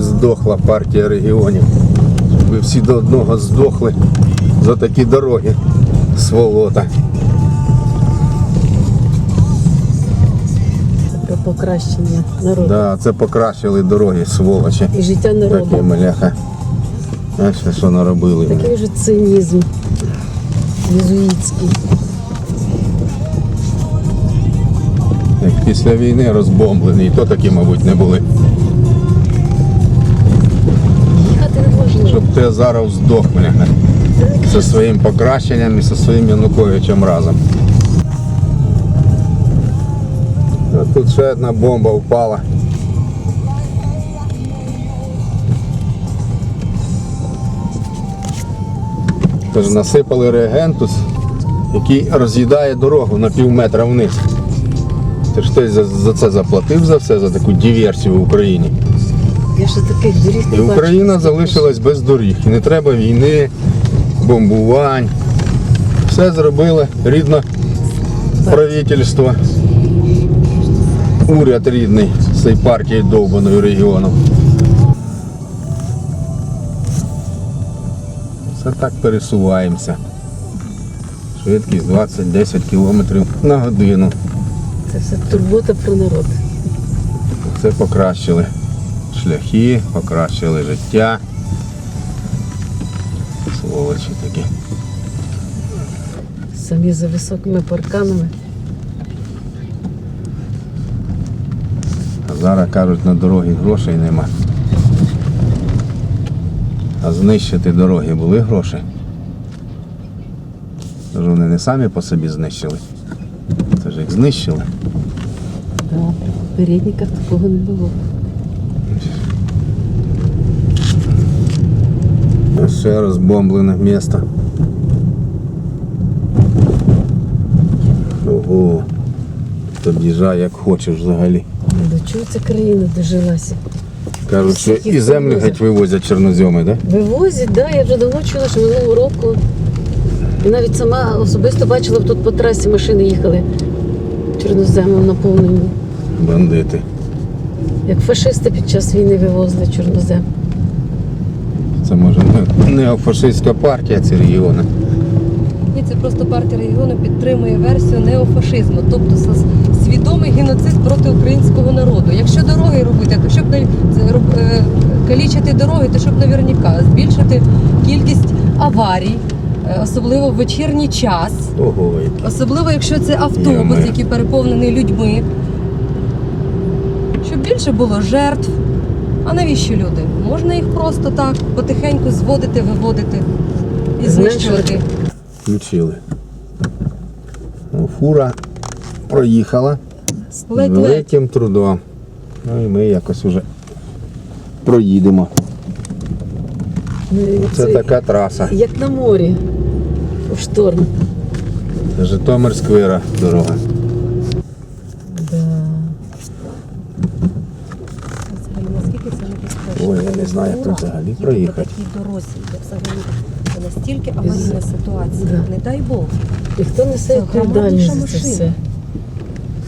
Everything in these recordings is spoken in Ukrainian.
здохла партія регіонів. Ви всі до одного здохли за такі дороги. Сволота. Таке покращення народу. Да, це покращили дороги, сволочі. І життя Такі народу. маляха. Бачите, що наробили. Такий вже цинізм. Єзуїтський. Як після війни розбомблені, і то такі, мабуть, не були. Щоб ти зараз здох, бляха. Зі своїм покращенням і зі своїм Януковичем разом. А тут ще одна бомба впала. Тож насипали реагентус, який роз'їдає дорогу на пів метра вниз. Ти ж хтось за це заплатив за все, за таку диверсію в Україні. Я ще таких доріг не І бачила. Україна залишилась без доріг. І не треба війни, бомбувань. Все зробило рідне правительство. Уряд рідний з цієї партії довбаною регіоном. Все так пересуваємося. Швидкість 20-10 км на годину. Це все турбота про народ. Все покращили. Шляхи, покращили життя. Сволочі такі. Самі за високими парканами. А зараз кажуть, на дорогі грошей нема. А знищити дороги були гроші. Тож вони не самі по собі знищили. Це ж їх знищили. Да. В передниках такого не було. А Ще розбомблене місто. Ого. Об'їжджай як хочеш взагалі. До чого ця країна дожилася? Кажуть, що і землю геть вивозять чорнозьоми, так? Вивозять, да, я вже давно чула, що минулого року. І навіть сама особисто бачила, тут по трасі машини їхали чорноземом наповнені. Бандити. Як фашисти під час війни вивозили чорнозем. Це може не, не партія ці регіони. Ні, це просто партія регіону підтримує версію неофашизму, тобто свідомий геноцид проти українського народу. Якщо дороги робити, то щоб е, калічити дороги, то щоб наверняка збільшити кількість аварій, е, особливо в вечірній час, Ого, особливо якщо це автобус, який переповнений людьми. Щоб більше було жертв. А навіщо люди? Можна їх просто так потихеньку зводити, виводити і знищувати. Включили. Ну, фура проїхала з великим трудом. Ну і ми якось вже проїдемо. Ну, Це така траса. Як на морі у шторм. Житомир сквера дорога. Да. Взагалі, наскільки це небезпечно? Ой, я не знаю, як тут взагалі проїхати. По такій дорозі, де взагалі це настільки аварійна ситуація. Да. Не дай Бог. І хто несе відповідальність за це все?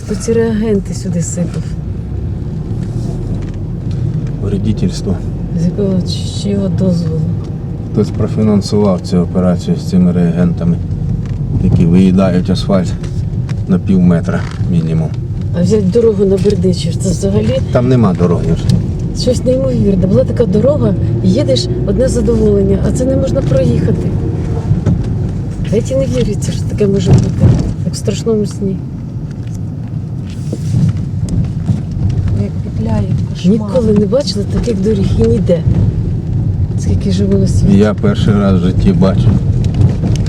Хто ці реагенти сюди сипав? Вредительство. З якого чи- чийого дозволу? Хтось профінансував цю операцію з цими реагентами, які виїдають асфальт на пів метра мінімум. А взяти дорогу на Бердичів, це взагалі Там нема дороги вже. Щось неймовірне. Була така дорога, їдеш одне задоволення, а це не можна проїхати. Геть і не віриться, що таке може бути, як в страшному сні. Як петляє кошмар. Ніколи не бачила таких доріг і ніде. Скільки живу на світі. Я перший раз в житті бачу.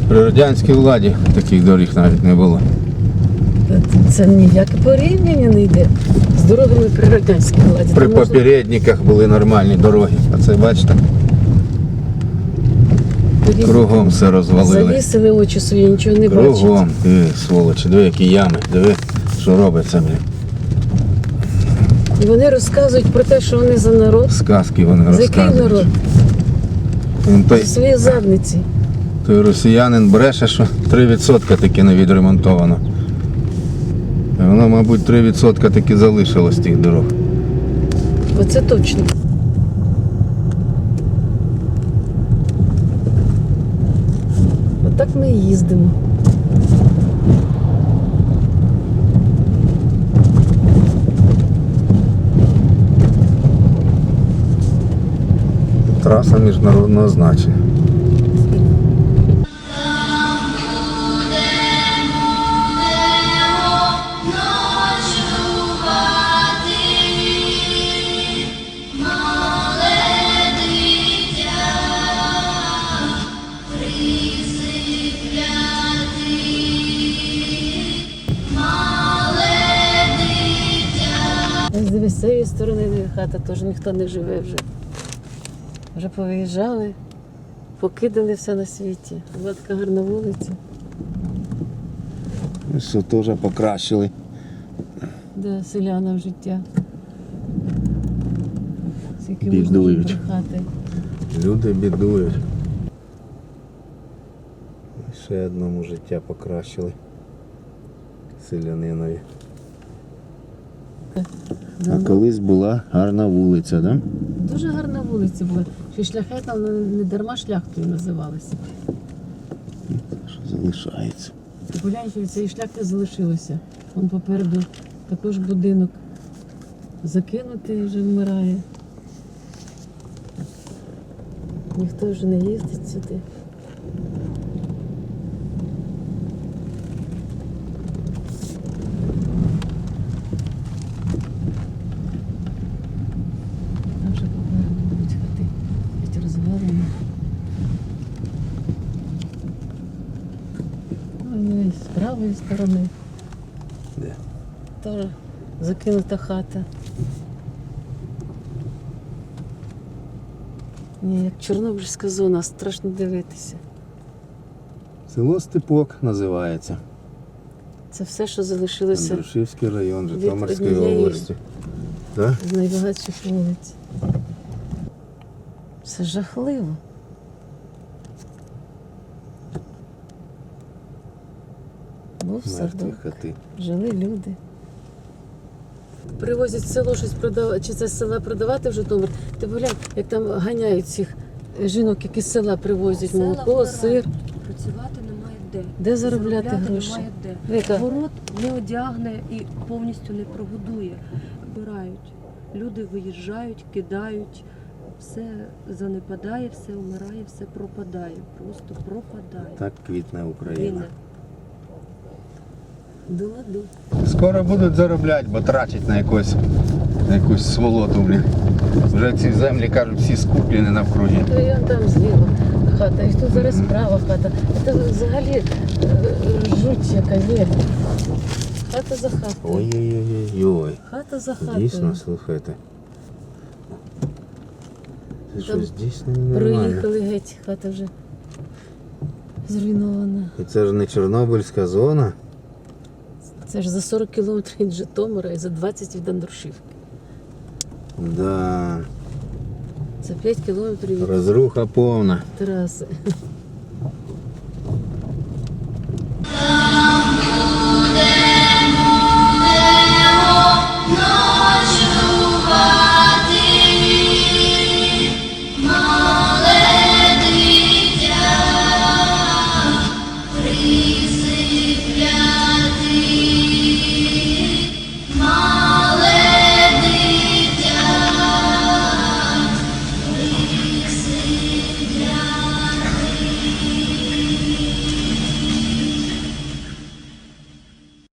При радянській владі таких доріг навіть не було. Це ніяке порівняння не йде з дорогами при радянській владі. При Там можна- попередниках були нормальні дороги. А це бачите, кругом все розвалили. Завісили очі свої, нічого не бачать. Кругом, диви, сволочі, диви, які ями, диви, що робиться, блін. І вони розказують про те, що вони за народ. Сказки вони За який народ? розказують. Він той, За свої задниці. той росіянин бреше, що 3% таки не відремонтовано. Вона, мабуть, 3% таки залишилось тих дорог. Оце точно. Отак ми і їздимо. Траса міжнародного значення. З цієї сторони хата, теж ніхто не живе вже. Вже повиїжджали, покидали все на світі. Була така гарна вулиця. Все теж покращили. Де селянам життя. Скільки Бідують. Люди бідують. Ще одному життя покращили. Селянинові. А колись була гарна вулиця, да? Дуже гарна вулиця була. Ще шляхетна, вона не дарма шляхтою називалася. Що залишається. І від цієї шляхти залишилося. Вон попереду також будинок закинутий вже вмирає. Ніхто вже не їздить сюди. Там вже попереду будуть хати, хоч розвалені. Ну і з правої сторони Де? теж закинута хата. Ні, як Чорнобильська зона, страшно дивитися. Село Степок називається. Це все, що залишилося Андрушівський район Житомирської області. Да? з найбагатших вулиць. Це жахливо. Був Мертві садок, хати. жили люди. Привозять село щось продавати, чи це з села продавати в Житомир. Ти поглянь, як там ганяють цих жінок, які з села привозять Села молоко, вмирають. сир. Працювати немає де. Де заробляти гроші? немає де. Віка, Город не одягне і повністю не прогодує. Вбирають. Люди виїжджають, кидають, все занепадає, все вмирає, все пропадає. Просто пропадає. Так квітне Україна. Гине. Скоро будуть заробляти, бо тратять на якусь, на якусь сволоту. Блін. Вже ці землі кажуть, всі скуплені навкруги. То я там зліва хата, і тут зараз справа хата. Це взагалі е, жуть яка є. Хата за хатою. Ой-ой-ой. Хата за хатою. Дійсно, слухайте. Це Там щось дійсно ненормально. Проїхали геть, хата вже зруйнована. І це ж не Чорнобильська зона. Це ж за 40 кілометрів від Житомира і за 20 від Андрушівки. Да. Це 5 кілометрів від Розруха повна. траси.